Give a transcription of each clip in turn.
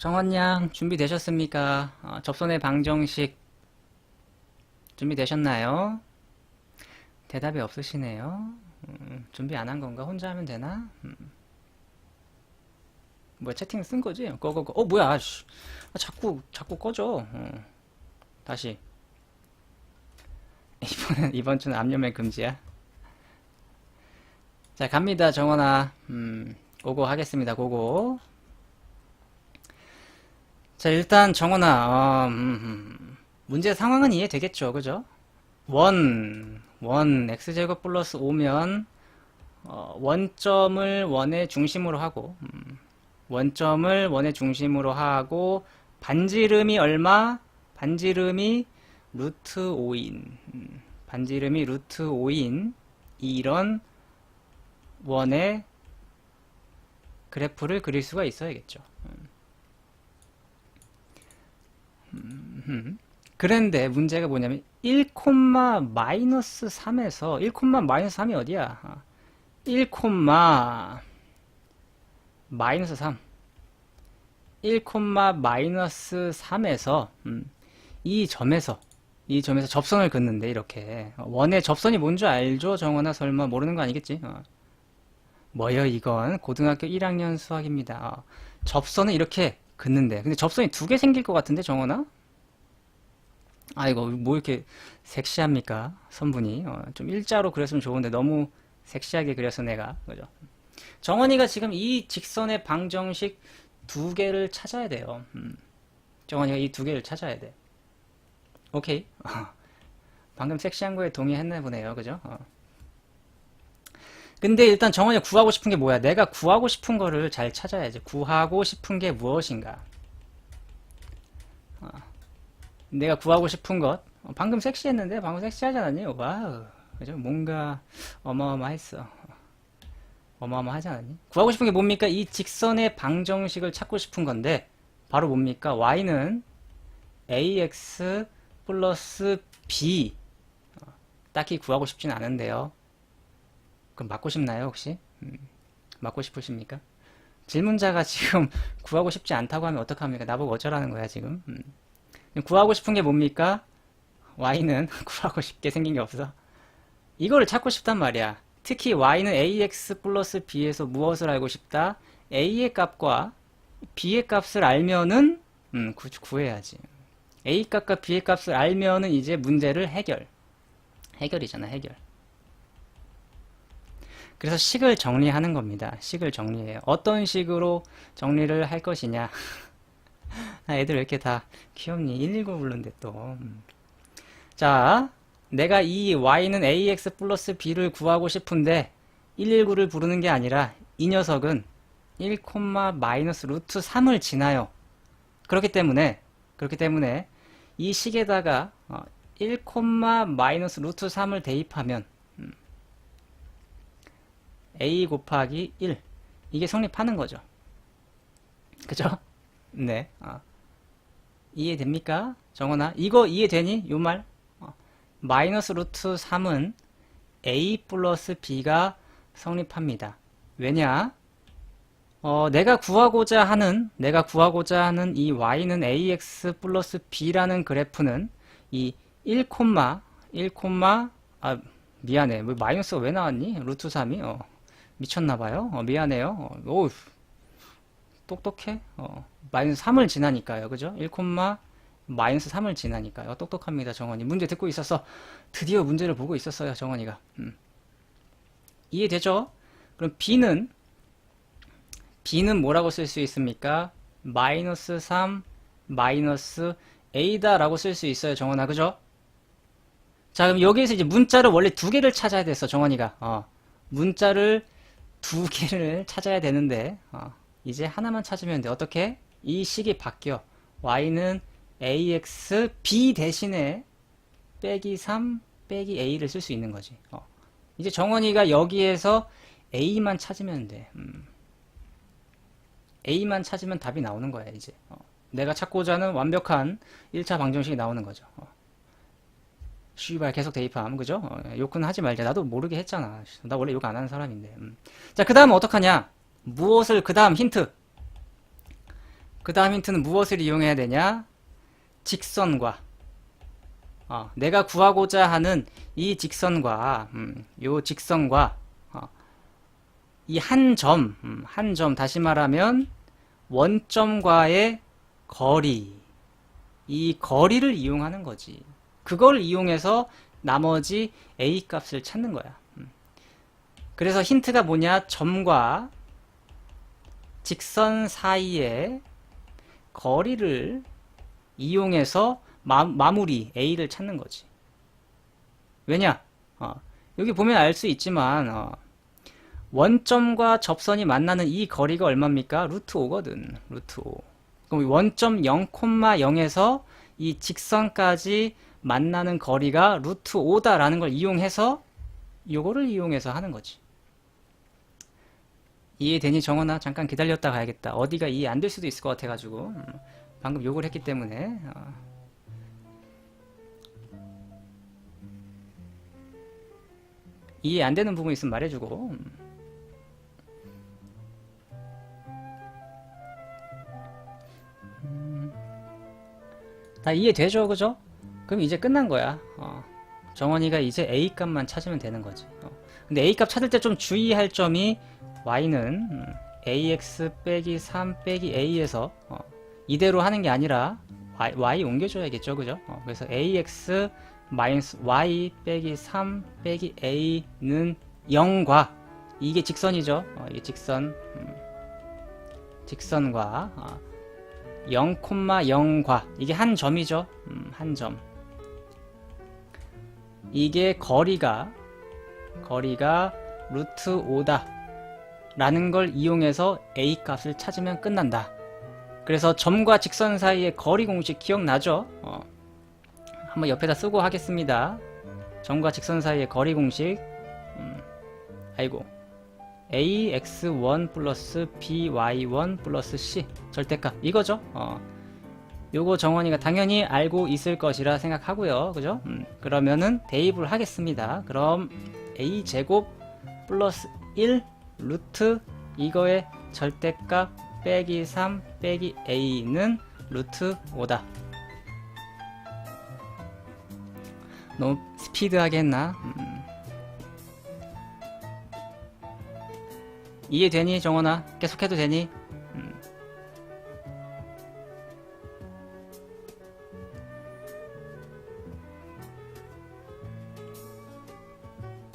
정원양 준비되셨습니까? 어, 접선의 방정식 준비되셨나요? 대답이 없으시네요. 음, 준비 안 한 건가? 혼자 하면 되나? 음. 뭐야 채팅 쓴 거지? 꺼꺼꺼. 어 뭐야? 씨. 아, 자꾸 자꾸 꺼져. 어. 다시. 이번엔 이번 주는 압력맨 금지야. 자 갑니다 정원아. 음, 고고 하겠습니다. 고고. 자, 일단 정원아, 어, 음, 음. 문제 상황은 이해되겠죠, 그죠? 원, 원, x제곱 플러스 5면, 어, 원점을 원의 중심으로 하고, 음, 원점을 원의 중심으로 하고, 반지름이 얼마? 반지름이 루트 5인, 음, 반지름이 루트 5인, 이런 원의 그래프를 그릴 수가 있어야겠죠. 음. 그런데 문제가 뭐냐면 1, 마이너스 3에서 1, 마이너스 3이 어디야? 1, 마이너스 3 1, 마이너스 3에서 음, 이 점에서 이 점에서 접선을 긋는데 이렇게 원의 접선이 뭔지 알죠? 정원아 설마 모르는 거 아니겠지? 어. 뭐요 이건 고등학교 1학년 수학입니다. 어. 접선은 이렇게 긋는데. 근데 접선이 두 개 생길 것 같은데 정원아? 아이고 뭐 이렇게 섹시합니까 선분이? 어, 좀 일자로 그렸으면 좋은데 너무 섹시하게 그려서 내가 그죠? 정원이가 지금 이 직선의 방정식 두 개를 찾아야 돼요. 음. 정원이가 이 두 개를 찾아야 돼. 오케이. 방금 섹시한 거에 동의했나 보네요. 그죠? 어. 근데 일단 정원이가 구하고 싶은 게 뭐야 내가 구하고 싶은 거를 잘 찾아야지 구하고 싶은 게 무엇인가 어. 내가 구하고 싶은 것 어, 방금 섹시했는데 방금 섹시하지 않았니? 와우 그죠? 뭔가 어마어마했어 어마어마하지 않았니? 구하고 싶은 게 뭡니까? 이 직선의 방정식을 찾고 싶은 건데 바로 뭡니까? y는 ax 플러스 b 어, 딱히 구하고 싶진 않은데요 그럼 맞고 싶나요 혹시? 음, 맞고 싶으십니까? 질문자가 지금 구하고 싶지 않다고 하면 어떡합니까? 나보고 어쩌라는 거야 지금 음. 구하고 싶은 게 뭡니까? y는 구하고 싶게 생긴 게 없어. 이거를 찾고 싶단 말이야. 특히 y는 ax 플러스 b에서 무엇을 알고 싶다? a의 값과 b의 값을 알면은 음, 구, 구해야지. a 값과 b의 값을 알면은 이제 문제를 해결. 해결이잖아, 해결. 그래서 식을 정리하는 겁니다. 식을 정리해요. 어떤 식으로 정리를 할 것이냐. 아, 애들 왜 이렇게 다 귀엽니? 119 부르는데 또. 음. 자, 내가 이 y는 ax 플러스 b를 구하고 싶은데 119를 부르는 게 아니라 이 녀석은 1, 마이너스 루트 3을 지나요. 그렇기 때문에 그렇기 때문에 이 식에다가 1, 마이너스 루트 3을 대입하면 음, a 곱하기 1 이게 성립하는 거죠. 그죠? 네. 어. 이해됩니까? 정원아. 이거 이해되니? 요 말? 어. 마이너스 루트 3은 a 플러스 b가 성립합니다. 왜냐? 어, 내가 구하고자 하는, 내가 구하고자 하는 이 y는 ax 플러스 b라는 그래프는 이 1, 1, 아, 미안해. 뭐 마이너스가 왜 나왔니? 루트 3이? 어, 미쳤나봐요. 어, 미안해요. 어, 오, 똑똑해? 어, 마이너스 3을 지나니까요. 그죠? 1, 마이너스 3을 지나니까요. 똑똑합니다. 정원이. 문제 듣고 있어서 드디어 문제를 보고 있었어요. 정원이가. 음. 이해되죠? 그럼 B는 B는 뭐라고 쓸 수 있습니까? 마이너스 3 마이너스 A다 라고 쓸 수 있어요. 정원아. 그죠? 자 그럼 여기에서 이제 문자를 원래 두 개를 찾아야 됐어. 정원이가. 어. 문자를 두 개를 찾아야 되는데 어. 이제 하나만 찾으면 돼. 어떻게? 이 식이 바뀌어. y는 ax b 대신에 빼기 3 빼기 a를 쓸 수 있는 거지. 어. 이제 정원이가 여기에서 a만 찾으면 돼. 음. a만 찾으면 답이 나오는 거야 이제. 어. 내가 찾고자 하는 완벽한 1차 방정식이 나오는 거죠. 어. 씨발 계속 대입함 그죠? 어, 욕은 하지 말자. 나도 모르게 했잖아. 나 원래 욕 안 하는 사람인데. 음. 자, 그 다음 어떡하냐? 무엇을 그 다음 힌트 그 다음 힌트는 무엇을 이용해야 되냐? 직선과 어, 내가 구하고자 하는 이 직선과 음, 요 직선과 어, 이한 점, 음, 한점 다시 말하면 원점과의 거리 이 거리를 이용하는 거지. 그걸 이용해서 나머지 a 값을 찾는 거야. 음. 그래서 힌트가 뭐냐? 점과 직선 사이의 거리를 이용해서 마, 마무리 a를 찾는 거지. 왜냐? 어, 여기 보면 알 수 있지만 어, 원점과 접선이 만나는 이 거리가 얼마입니까? 루트 5거든. 루트 5. 그럼 원점 0,0에서 이 직선까지 만나는 거리가 루트 5다라는 걸 이용해서 요거를 이용해서 하는 거지. 이해되니 정원아 잠깐 기다렸다 가야겠다. 어디가 이해 안 될 수도 있을 것 같아가지고 음, 방금 욕을 했기 때문에 어. 이해 안 되는 부분 있으면 말해주고 다 이해되죠, 그죠? 그럼 이제 끝난 거야. 어. 정원이가 이제 A 값만 찾으면 되는 거지. 어. 근데 A 값 찾을 때 좀 주의할 점이 y는 음, ax 빼기 3 빼기 a에서 어, 이대로 하는 게 아니라 y, y 옮겨줘야겠죠, 그죠? 어, 그래서 ax 마이너스 y 빼기 3 빼기 a는 0과 이게 직선이죠. 어, 이게 직선 음, 직선과 어, 0,0과 이게 한 점이죠. 음, 한 점. 이게 거리가 거리가 루트 5다 라는 걸 이용해서 a 값을 찾으면 끝난다. 그래서 점과 직선 사이의 거리 공식 기억나죠? 어. 한번 옆에다 쓰고 하겠습니다. 점과 직선 사이의 거리 공식 음, 아이고 ax1 플러스 by1 플러스 c 절대값 이거죠? 어. 요거 정원이가 당연히 알고 있을 것이라 생각하고요. 그죠? 음, 그러면은 대입을 하겠습니다. 그럼 a제곱 플러스 1 루트 이거의 절대값 빼기 3 빼기 a는 루트 5다. 너무 스피드하게 했나? 음. 이해되니 정원아? 계속해도 되니? 음.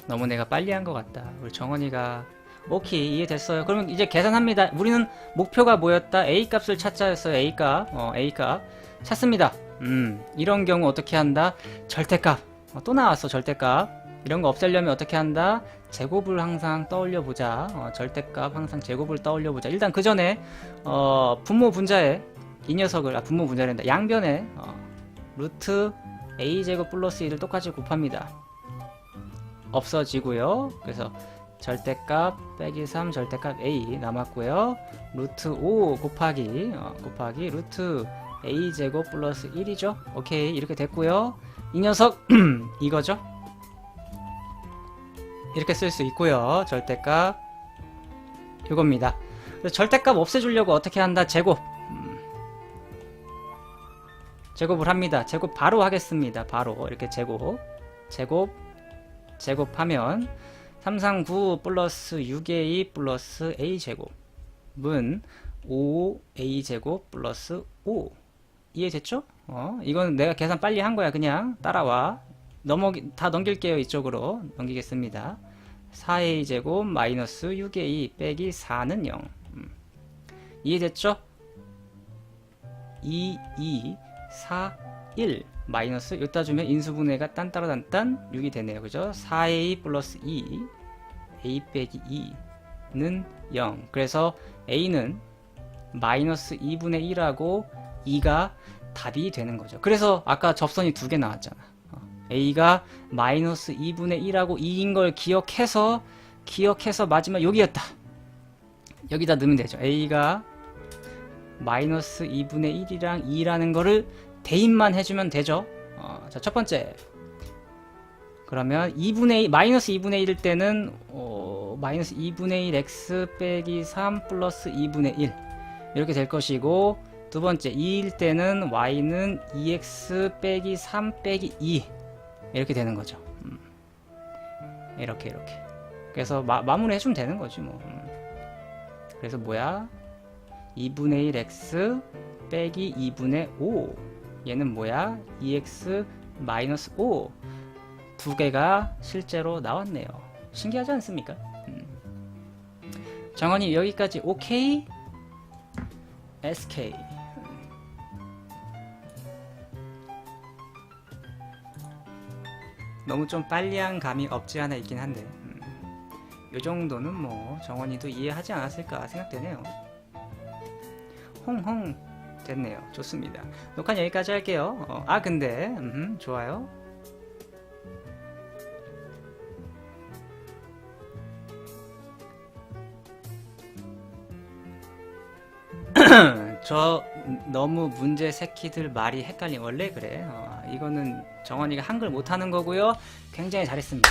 너무 내가 빨리 한 것 같다. 우리 정원이가 오케이 이해됐어요. 그러면 이제 계산합니다. 우리는 목표가 뭐였다? A 값을 찾자였어요. A 값, 어, A 값 찾습니다. 음, 이런 경우 어떻게 한다? 절대값. 어, 또 나왔어 절대값. 이런 거 없애려면 어떻게 한다? 제곱을 항상 떠올려 보자. 어, 절대값 항상 제곱을 떠올려 보자. 일단 그 전에 어, 분모 분자에 이 녀석을 아 분모 분자랜다. 양변에 어, 루트 a 제곱 플러스 1을 똑같이 곱합니다. 없어지고요. 그래서 절대값 빼기 3 절대값 a 남았고요. 루트 5 곱하기 어, 곱하기 루트 a 제곱 플러스 1이죠. 오케이 이렇게 됐고요. 이 녀석 이거죠. 이렇게 쓸 수 있고요. 절대값 이겁니다. 절대값 없애주려고 어떻게 한다? 제곱 음. 제곱을 합니다. 제곱 바로 하겠습니다. 바로 이렇게 제곱 제곱 제곱하면 339 플러스 6a 플러스 a 제곱은 5a 제곱 플러스 5 이해됐죠? 어, 이건 내가 계산 빨리 한 거야. 그냥 따라와. 넘어 다 넘길게요. 이쪽으로 넘기겠습니다. 4a 제곱 마이너스 6a 빼기 4는 0. 음. 이해됐죠? 2, 2, 4, 1 마이너스 여기다 주면 인수분해가 딴따라단딴 6이 되네요. 그죠? 4a 플러스 2 a 빼기 2는 0. 그래서 a는 마이너스 2분의 1하고 2가 답이 되는 거죠. 그래서 아까 접선이 두 개 나왔잖아. 어, a가 마이너스 2분의 1하고 2인 걸 기억해서 기억해서 마지막 여기였다. 여기다 넣으면 되죠. a가 마이너스 2분의 1이랑 2라는 거를 대입만 해주면 되죠. 어, 자, 첫 번째. 그러면 2분의 1, 마이너스 2분의 1일 때는 어, 마이너스 2분의 1 x 빼기 3 플러스 2분의 1 이렇게 될 것이고 두 번째 2일 때는 y는 2x 빼기 3 빼기 2 이렇게 되는 거죠. 음. 이렇게 이렇게. 그래서 마, 마무리 해주면 되는 거지 뭐. 음. 그래서 뭐야? 2분의 1 x 빼기 2분의 5 얘는 뭐야? 2x 마이너스 5 두 개가 실제로 나왔네요. 신기하지 않습니까? 음. 정원이 여기까지 오케이? SK 너무 좀 빨리한 감이 없지 않아 있긴 한데 음. 요 정도는 뭐 정원이도 이해하지 않았을까 생각되네요. 홍홍 됐네요. 좋습니다. 녹화 여기까지 할게요. 어, 아 근데 음, 좋아요. 저 너무 문제 새끼들 말이 헷갈림 원래 그래. 어, 이거는 정원이가 한글 못하는 거고요. 굉장히 잘했습니다.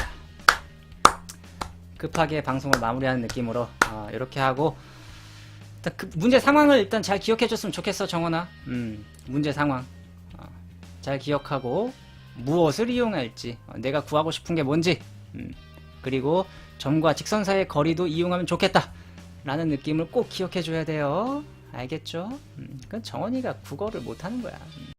급하게 방송을 마무리하는 느낌으로 어, 이렇게 하고. 일단 그 문제 상황을 일단 잘 기억해 줬으면 좋겠어 정원아. 음, 문제 상황. 어, 잘 기억하고 무엇을 이용할지 어, 내가 구하고 싶은 게 뭔지 음, 그리고 점과 직선 사이의 거리도 이용하면 좋겠다 라는 느낌을 꼭 기억해 줘야 돼요 알겠죠? 음, 그건 정원이가 국어를 못하는 거야 음.